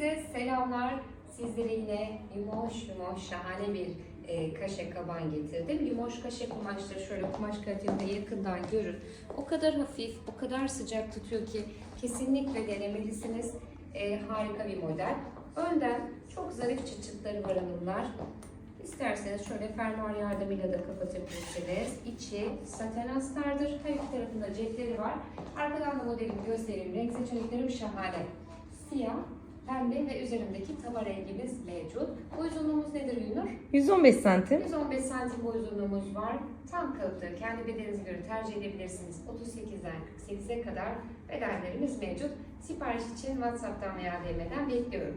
Herkese selamlar. Sizlere yine yumoş yumoş şahane bir e, kaşe kaban getirdim. Yumoş kaşe kumaşları şöyle kumaş kalitesinde yakından görün. O kadar hafif, o kadar sıcak tutuyor ki kesinlikle denemelisiniz. E, harika bir model. Önden çok zarif çıçıtları var hanımlar. İsterseniz şöyle fermuar yardımıyla da kapatabilirsiniz. İçi saten astardır. Her iki tarafında cepleri var. Arkadan da modelimi göstereyim. Renk seçeneklerim şahane. Siyah, pembe ve üzerindeki tava rengimiz mevcut. Boy uzunluğumuz nedir Yunur? 115 santim. 115 santim boy uzunluğumuz var. Tam kalıptır. Kendi bedeninize göre tercih edebilirsiniz. 38'den 48'e kadar bedenlerimiz mevcut. Sipariş için WhatsApp'tan veya DM'den bekliyorum.